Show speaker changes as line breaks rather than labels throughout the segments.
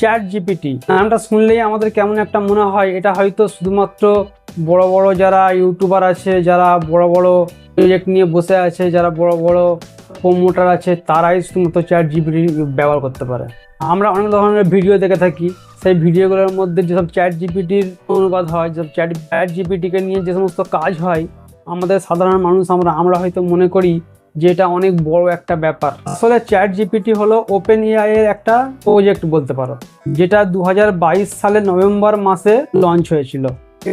Chat GPT নামটা শুনলেই আমাদের কেমন একটা মনে হয়, এটা হয়তো শুধুমাত্র বড় বড় যারা ইউটিউবার আছে, যারা বড় বড় প্রজেক্ট নিয়ে বসে আছে, যারা বড় বড় প্রমোটার আছে, তারাই শুধুমাত্র চ্যাট জিপিটি ব্যবহার করতে পারে। আমরা অনেক ধরনের ভিডিও দেখে থাকি, সেই ভিডিওগুলোর মধ্যে যেসব চ্যাট জিপিটির অনুবাদ হয়, যেসব চ্যাট চ্যাট জিপিটিকে নিয়ে যে সমস্ত কাজ হয়, আমাদের সাধারণ মানুষ আমরা আমরা হয়তো মনে করি যে এটা অনেক বড় একটা ব্যাপার। আসলে চ্যাট জিপিটি হলো ওপেন এআই এর একটা প্রজেক্ট বলতে পারো, যেটা দু হাজার বাইশ সালে নভেম্বর মাসে লঞ্চ হয়েছিল।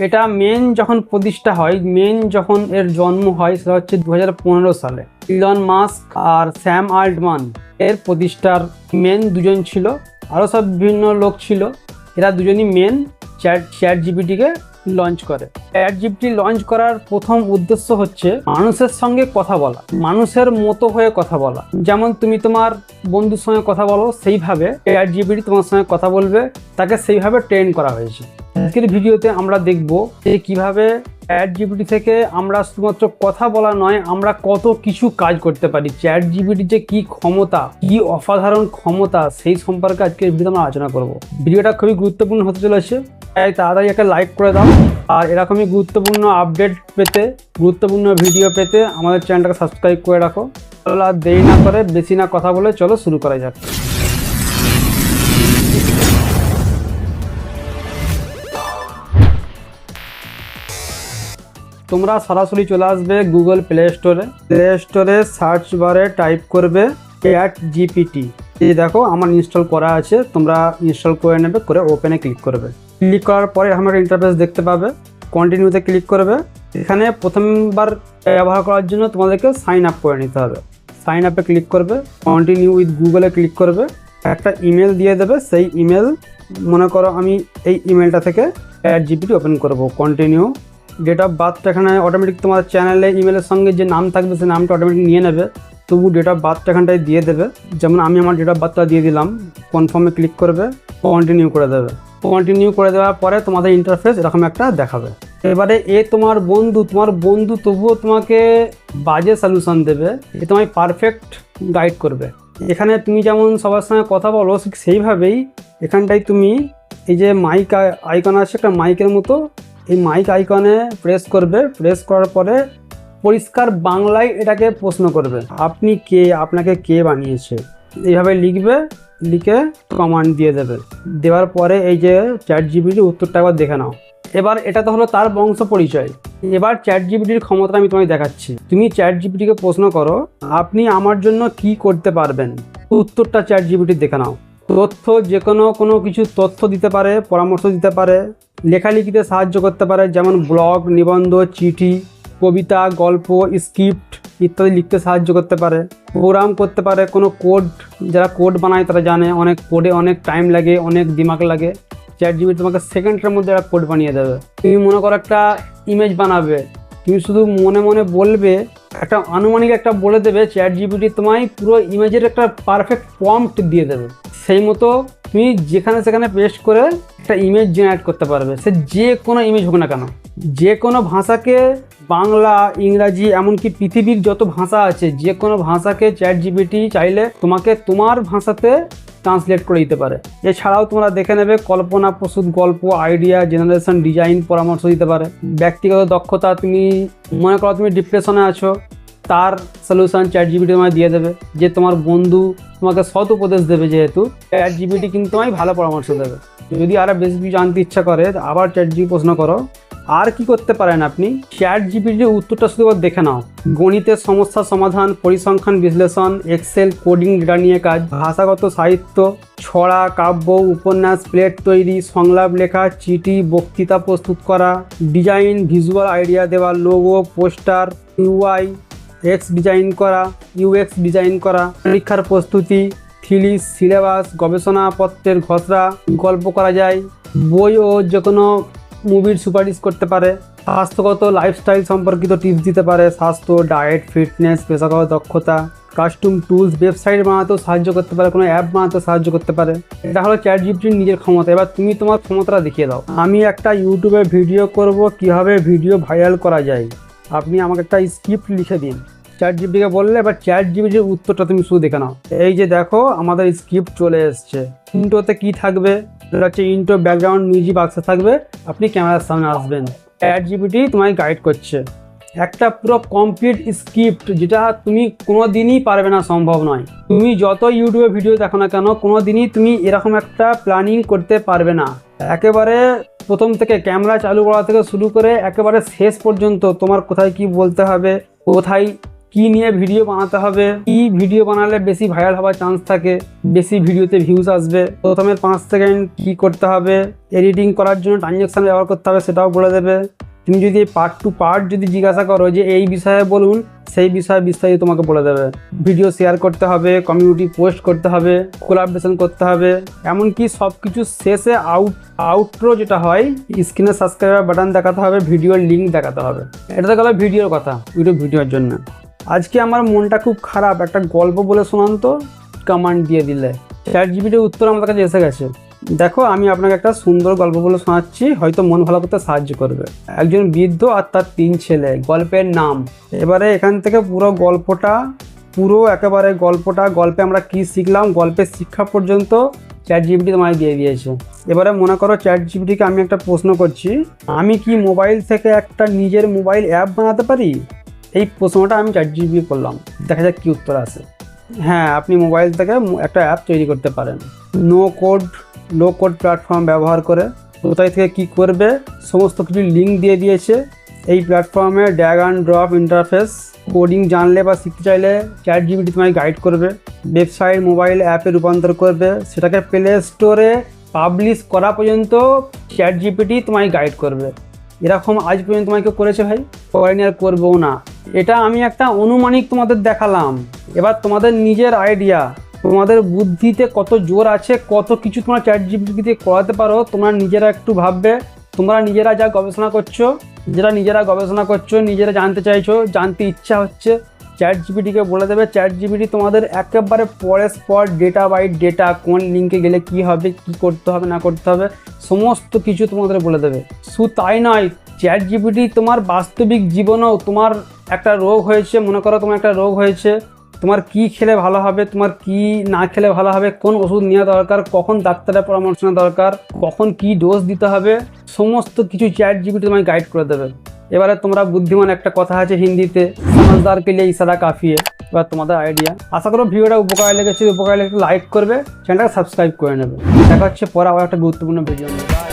এটা মেন যখন প্রতিষ্ঠা হয় মেন যখন এর জন্ম হয় সেটা হচ্ছে দু হাজার পনেরো সালে। ইলন মাস্ক আর স্যাম আল্টমান এর প্রতিষ্ঠার মেন দুজন ছিল আরও সব বিভিন্ন লোক ছিল, এরা দুজনই মেন চ্যাট চ্যাট জিপিটিকে লঞ্চ করে। চ্যাট জিপিটি লঞ্চ করার প্রথম উদ্দেশ্য হচ্ছে মানুষের সঙ্গে কথা বলা, মানুষের মতো হয়ে কথা বলা। যেমন তুমি তোমার বন্ধুর সঙ্গে কথা বলো, সেইভাবে চ্যাট জিপিটি তোমার সঙ্গে কথা বলবে, তাকে সেইভাবে ট্রেন করা হয়েছে। আজকের ভিডিওতে আমরা দেখব যে কীভাবে চ্যাট জিপিটি থেকে আমরা শুধুমাত্র কথা বলা নয়, আমরা কত কিছু কাজ করতে পারি। চ্যাট জিপিটি যে কি ক্ষমতা, কি অসাধারণ ক্ষমতা, সেই সম্পর্কে আজকের ভিডিওতে আমরা আলোচনা করব। ভিডিওটা খুবই গুরুত্বপূর্ণ হতে চলেছে। তাই তাড়াতাড়ি একটা লাইক করে দাও। আর এরকমই গুরুত্বপূর্ণ আপডেট পেতে, গুরুত্বপূর্ণ ভিডিও পেতে আমাদের চ্যানেলটাকে সাবস্ক্রাইব করে রাখো। চলো আর দেরি না করে বেশি না কথা বলে চলো শুরু করা যাক। তোমরা সরাসরি চলে আসবে গুগল প্লে স্টোরে প্লে স্টোরে সার্চ বারে টাইপ করবে চ্যাট জিপিটি এই দেখো, আমার ইনস্টল করা আছে, তোমরা ইনস্টল করে নেবে, করে ওপেনে ক্লিক করবে। ক্লিক করার পরে আমার ইন্টারফেস দেখতে পাবে কন্টিনিউতে ক্লিক করবে। এখানে প্রথমবার ব্যবহার করার জন্য তোমাদেরকে সাইন আপ করে নিতে হবে। সাইন আপে ক্লিক করবে কন্টিনিউ উইথ গুগলে ক্লিক করবে। একটা ইমেল দিয়ে দেবে, সেই ইমেল মনে করো আমি এই ইমেলটা থেকে অ্যাট জিপিটি ওপেন করব কন্টিনিউ ডেট অফ বার্থটা এখানে অটোমেটিক তোমার চ্যানেলে ইমেলের সঙ্গে যে নাম থাকবে, সে নামটা অটোমেটিক নিয়ে নেবে। তবু ডেট অফ বার্থটা এখানটায় দিয়ে দেবে। যেমন আমি আমার ডেট অফ বার্থটা দিয়ে দিলাম কনফার্মে ক্লিক করবে কন্টিনিউ করে দেবে। কন্টিনিউ করে দেওয়ার পরে তোমাদের ইন্টারফেস এরকম একটা দেখাবে। এবারে এ তোমার বন্ধু তোমার বন্ধু তবুও তোমাকে বাজে সলিউশন দেবে, এ তোমায় পারফেক্ট গাইড করবে। এখানে তুমি যেমন সবার সঙ্গে কথা বলো সেইভাবেই এখানটায় তুমি এই যে মাইক আইকন আছে, একটা মাইকের মতো এই মাইক আইকনে প্রেস করবে। প্রেস করার পরে পরিষ্কার বাংলায় এটাকে প্রশ্ন করবে। আপনি কে? আপনাকে কে বানিয়েছে? এইভাবে লিখবে, লিখে কমান্ড দিয়ে দেবে। দেওয়ার পরে এই যে চ্যাট জিবিটি উত্তরটা একবার দেখে নাও। এবার এটা তো হলো তার বংশ পরিচয়। এবার চ্যাট জিবিটির ক্ষমতা আমি তোমায় দেখাচ্ছি। তুমি চ্যাট জিবিটিকে প্রশ্ন করো, আপনি আমার জন্য কি করতে পারবেন? উত্তরটা চ্যাট জিবিটি দেখে নাও। তথ্য যে কোনো কোনো কিছু তথ্য দিতে পারে, পরামর্শ দিতে পারে। লেখালেখিতে সাহায্য করতে পারে, যেমন ব্লগ, নিবন্ধ, চিঠি, কবিতা, গল্প, স্ক্রিপ্ট ইত্যাদি লিখতে সাহায্য করতে পারে। প্রোগ্রাম করতে পারে, কোনো কোড, যারা কোড বানায় তারা জানে, অনেক কোডে অনেক টাইম লাগে, অনেক দিমাগ লাগে। চ্যাট জিবি তোমাকে সেকেন্ডের মধ্যে একটা কোড বানিয়ে দেবে। তুমি মনে করো একটা ইমেজ বানাবে, তুমি শুধু মনে মনে বলবে, একটা আনুমানিক একটা বলে দেবে চ্যাট জিবিটি তোমায় পুরো ইমেজের একটা পারফেক্ট প্রম্পট দিয়ে দেবে। সেই মতো তুমি যেখানে সেখানে পেস্ট করে একটা ইমেজ জেনারেট করতে পারবে। সে যে কোনো ইমেজ হোক না কেন। যে কোনো ভাষাকে বাংলা, ইংরাজি, এমনকি পৃথিবীর যত ভাষা আছে, যে কোনো ভাষাকে চ্যাট জিবিটি চাইলে তোমাকে তোমার ভাষাতে ট্রান্সলেট করে দিতে পারে। এছাড়াও তোমরা দেখে নেবে, কল্পনা প্রসূত গল্প আইডিয়া জেনারেশন ডিজাইন পরামর্শ দিতে পারে। ব্যক্তিগত দক্ষতা, তুমি মনে করো তুমি ডিপ্রেশনে আছো। তার সলিউশন চ্যাট জিবিটি তোমায় দিয়ে দেবে, যে তোমার বন্ধু তোমাকে সৎ উপদেশ দেবে যেহেতু চ্যাট জিবিটি কিন্তু তোমায় ভালো পরামর্শ দেবে। যদি আরও বেশি কিছু জানতে ইচ্ছা করে, আবার চ্যাট জিবি প্রশ্ন করো, আর কি করতে পারেন আপনি? চ্যাট জিপিটির উত্তরটা শুধু দেখে নাও। গণিতের সমস্যা সমাধান, পরিসংখ্যান বিশ্লেষণ এক্সেল কোডিং ডেটা নিয়ে কাজ, ভাষাগত সাহিত্য, ছড়া, কাব্য, উপন্যাস প্লেট তৈরি, সংলাপ লেখা, চিঠি, বক্তৃতা প্রস্তুত করা ডিজাইন ভিজুয়াল আইডিয়া দেওয়া logo poster UI X design করা ইউএক্স ডিজাইন করা, পরীক্ষার প্রস্তুতি থিলিস সিলেবাস গবেষণাপত্রের খসড়া, গল্প করা যায়, বই ও যে কোনো মুভির সুপারিশ করতে পারে, স্বাস্থ্যগত লাইফস্টাইল সম্পর্কিত টিপস দিতে পারে, স্বাস্থ্য ডায়েট ফিটনেস পেশাগত দক্ষতা কাস্টম টুলস ওয়েবসাইট বানাতেও সাহায্য করতে পারে, কোনো অ্যাপ বানাতেও সাহায্য করতে পারে। এটা হলো চ্যাট জিপিটির নিজের ক্ষমতা। এবার তুমি তোমার ক্ষমতাটা দেখিয়ে দাও। আমি একটা ইউটিউবে ভিডিও করব, কীভাবে ভিডিও ভাইরাল করা যায়। আপনি আমাকে একটা স্ক্রিপ্ট লিখে দিন। চ্যাট জিবিকে বললে, এবার চ্যাট জিবিটির উত্তরটা তুমি শুধু দেখে নাও। এই যে দেখো, আমাদের স্ক্রিপ্ট চলে এসছে। ইন্টোতে কি থাকবে? এটা হচ্ছে ইন্টো ব্যাকগ্রাউন্ড মিউজিক বাক্সে থাকবে। আপনি ক্যামেরার সামনে আসবেন। চ্যাট জিবিটি তোমায় গাইড করছে। একটা পুরো কমপ্লিট স্ক্রিপ্ট যেটা তুমি কোনো দিনই পারবে না, সম্ভব নয়। তুমি যত ইউটিউবে ভিডিও দেখো না কেন কোনো দিনই তুমি এরকম একটা প্ল্যানিং করতে পারবে না। একেবারে প্রথম থেকে ক্যামেরা চালু করা থেকে শুরু করে একেবারে শেষ পর্যন্ত তোমার কোথায় কি বলতে হবে, কোথায় কি নিয়ে ভিডিও বানাতে হবে? কি ভিডিও বানালে বেশি ভাইরাল হওয়ার চান্স থাকে? বেশি ভিডিওতে ভিউজ আসবে? প্রথমে পাঁচ সেকেন্ড কি করতে হবে? এডিটিং করার জন্য ট্রানজ্যাকশন ব্যবহার করতে হবে সেটাও বলে দেবে। তুমি যদি পার্ট টু পার্ট যদি জিজ্ঞাসা করো যে এই বিষয়ে বলুন, সেই বিষয়ে বিস্তারিত তোমাকে বলে দেবে। ভিডিও শেয়ার করতে হবে কমিউনিটি পোস্ট করতে হবে কোলাবরেশন করতে হবে। এমনকি সব কিছু শেষে আউট আউটরো যেটা হয় স্ক্রিনে সাবস্ক্রাইবার বাটন দেখাতে হবে ভিডিওর লিঙ্ক দেখাতে হবে। এটা তো গেল ভিডিওর কথা ইউটিউব ভিডিওর জন্য। আজকে আমার মনটা খুব খারাপ। একটা গল্প বলে শোনান তো কমান্ড দিয়ে দিলে। চ্যাট জিবিটির উত্তর আমাদের কাছে এসে গেছে। দেখো, আমি আপনাকে একটা সুন্দর গল্প বলে শোনাচ্ছি, হয়তো মন ভালো করতে সাহায্য করবে। একজন বৃদ্ধ আর তার তিন ছেলে, গল্পের নাম। এবারে এখান থেকে পুরো গল্পটা, পুরো একেবারে গল্পটা, গল্পে আমরা কি শিখলাম, গল্পের শিক্ষা পর্যন্ত চ্যাট জিবিটি তোমায় দিয়ে দিয়েছে। এবারে মনে করো চ্যাট জিবিটিকে আমি একটা প্রশ্ন করছি, আমি কি মোবাইল থেকে একটা নিজের মোবাইল অ্যাপ বানাতে পারি? এই প্রশ্নটা আমি চ্যাট জিবি করলাম। দেখা যাক কী উত্তর আসে। হ্যাঁ আপনি মোবাইল থেকে একটা অ্যাপ তৈরি করতে পারেন। No code low code platform ব্যবহার করে কোথায় থেকে কি করবে, সমস্ত কিছু লিঙ্ক দিয়ে দিয়েছে। এই প্ল্যাটফর্মে drag and drop interface coding জানলে বা শিখতে চাইলে চ্যাট জিবিটি তোমায় গাইড করবে। ওয়েবসাইট মোবাইল অ্যাপে রূপান্তর করবে। সেটাকে প্লে স্টোরে পাবলিশ করা পর্যন্ত চ্যাট জিপিটি তোমায় গাইড করবে। এরকম আজ পর্যন্ত তোমায় কেউ করেছে ভাই? করেনি আর করবেও না। এটা আমি একটা অনুমানিক তোমাদের দেখালাম। এবার তোমাদের নিজের আইডিয়া তোমাদের বুদ্ধিতে কত জোর আছে, কত কিছু তোমরা চ্যাট জিপিটি দিয়ে করাতে পারো, তোমরা নিজেরা একটু ভাববে। তোমরা নিজেরা যা গবেষণা করছ যেটা নিজেরা গবেষণা করছ, নিজেরা জানতে চাইছো, জানতে ইচ্ছা হচ্ছে। চ্যাট জিপিটিকে বলে দেবে চ্যাট জিপিটি তোমাদের একেবারে পরে স্পট ডেটা বাই ডেটা কোন লিঙ্কে গেলে কি হবে, কি করতে হবে, না করতে হবে, সমস্ত কিছু তোমাদের বলে দেবে। শুধু তাই নয় চ্যাট জিপিটি তোমার বাস্তবিক জীবনেও তোমার একটা রোগ হয়েছে, মনে করো তোমার একটা রোগ হয়েছে, তোমার কি খেলে ভালো হবে, তোমার কি না খেলে ভালো হবে, কোন ওষুধ নেওয়া দরকার, কখন ডাক্তারের পরামর্শ নেওয়া দরকার, কখন কি ডোজ দিতে হবে, সমস্ত কিছু চ্যাট জিপিটি তোমায় গাইড করে দেবে। এবারে তোমরা বুদ্ধিমান একটা কথা আছে হিন্দিতে সমাজদারকে লিয়ে ইশারা কাফিয়ে এবার তোমাদের আইডিয়া আশা করো ভিডিওটা উপকার লেগেছে উপকার লেগে লাইক করবে চ্যানেলটাকে সাবস্ক্রাইব করে নেবে। দেখা হচ্ছে পরে আবার একটা গুরুত্বপূর্ণ ভিডিও Bye.